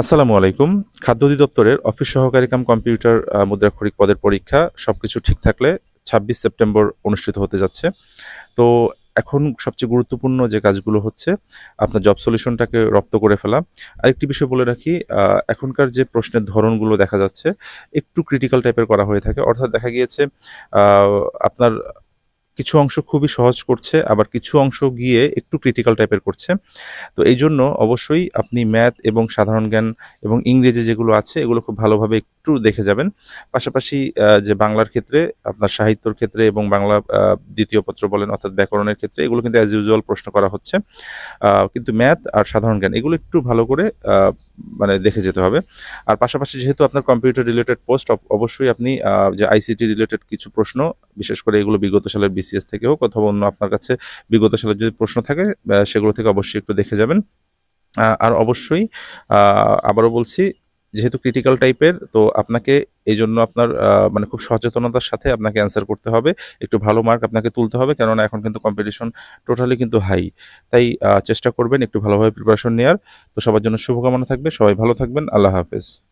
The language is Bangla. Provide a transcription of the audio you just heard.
আসসালামু আলাইকুম। খাদ্য অধিদপ্তরের অফিস সহকারী কাম কম্পিউটার মুদ্রাক্ষরিক পদের পরীক্ষা সবকিছু ঠিক থাকলে ছাব্বিশ সেপ্টেম্বর অনুষ্ঠিত হতে যাচ্ছে। তো এখন সবচেয়ে গুরুত্বপূর্ণ যে কাজগুলো হচ্ছে, আপনার জব সলিউশনটাকে রপ্ত করে ফেলা। আরেকটি বিষয় বলে রাখি এখনকার যে প্রশ্নের ধরনগুলো দেখা যাচ্ছে, একটু ক্রিটিক্যাল টাইপের করা হয়ে থাকে। অর্থাৎ দেখা গিয়েছে আপনার কিছু অংশ খুবই সহজ করছে, আবার কিছু অংশ গিয়ে একটু ক্রিটিক্যাল টাইপের করছে। তো এই জন্য অবশ্যই আপনি ম্যাথ এবং সাধারণ জ্ঞান এবং ইংরেজি যেগুলো আছে, এগুলো খুব ভালোভাবে একটু দেখে যাবেন। পাশাপাশি যে বাংলার ক্ষেত্রে, আপনার সাহিত্যর ক্ষেত্রে এবং বাংলা দ্বিতীয় পত্র বলেন অর্থাৎ ব্যাকরণের ক্ষেত্রে, এগুলো কিন্তু অ্যাজ ইউজুয়াল প্রশ্ন করা হচ্ছে। কিন্তু ম্যাথ আর সাধারণ জ্ঞান, এগুলো একটু ভালো করে মানে দেখে যেতে হবে। আর পাশাপাশি যেহেতু আপনার কম্পিউটার রিলেটেড পোস্ট অবশ্যই আপনি যে আইসিটি রিলেটেড কিছু প্রশ্ন, বিশেষ করে এগুলো বিগত সালের বিসিএস থেকে হোক অথবা অন্য আপনার কাছে বিগত সালের যদি প্রশ্ন থাকে সেগুলো থেকে অবশ্যই একটু দেখে যাবেন। আর অবশ্যই আবারও বলছি যেহেতু ক্রিটিক্যাল টাইপের তো আপনাকে এই জন্য আপনার মানে খুব সচেতনতার সাথে আপনাকে অ্যান্সার করতে হবে। একটু ভালো মার্ক আপনাকে তুলতে হবে, কেননা এখন কিন্তু কম্পিটিশন টোটালি কিন্তু হাই তাই চেষ্টা করবেন একটু ভালোভাবে প্রিপারেশন নেওয়ার তো সবার জন্য শুভকামনা থাকবে। সবাই ভালো থাকবেন। আল্লাহ হাফেজ।